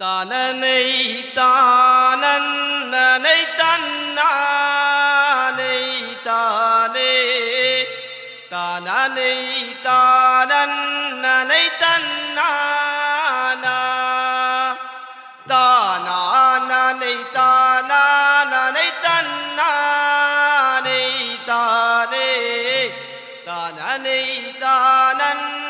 தனனை தானன்னை தன்னானை தானே. தானனை தானன்னை. தன்னானா தானானனை தானானனை தன்னானை தானே. தானனை தானன்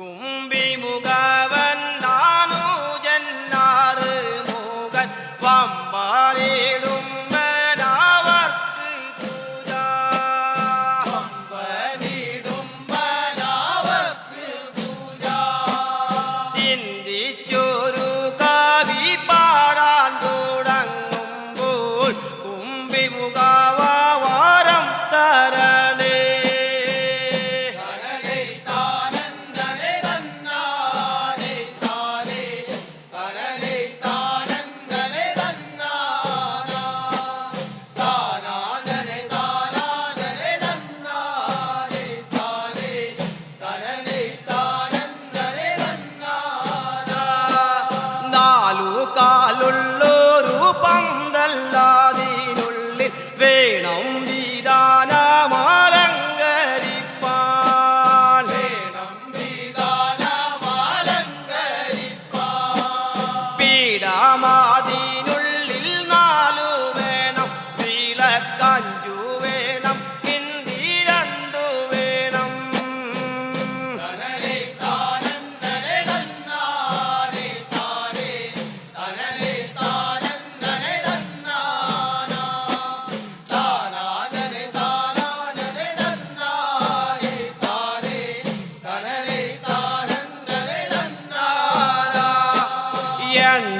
കുംഭിമുഖവൻ നാനു ജന്നാറ് മുഖൻ വമ്പനിടുമ്പനവർക്ക് പൂജ. ചിന്തിച്ചൊരു আমার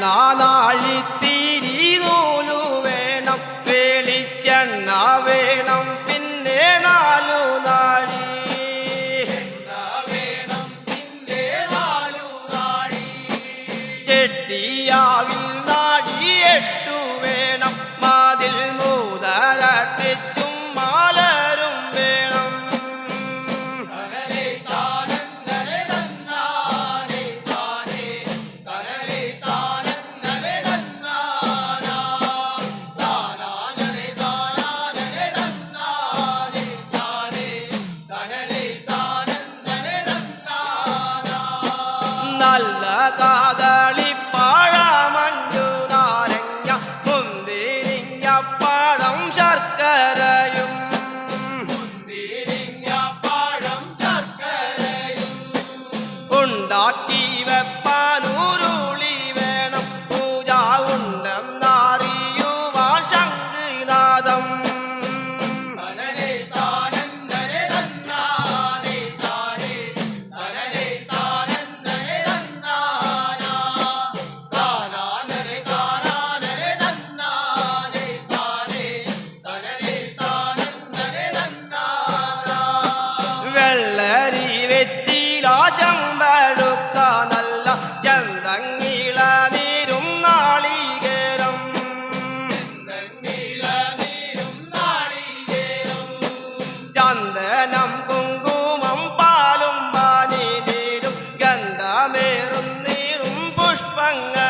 എണ്ണ നാഴിത്തിരി നൂലു വേണം വെളിച്ചെണ്ണ വേണം പിന്നെ നാലു നാഴി ചെട്ടിയാവിൽ നാഴി வந்தால் காதல் i'm Mangan.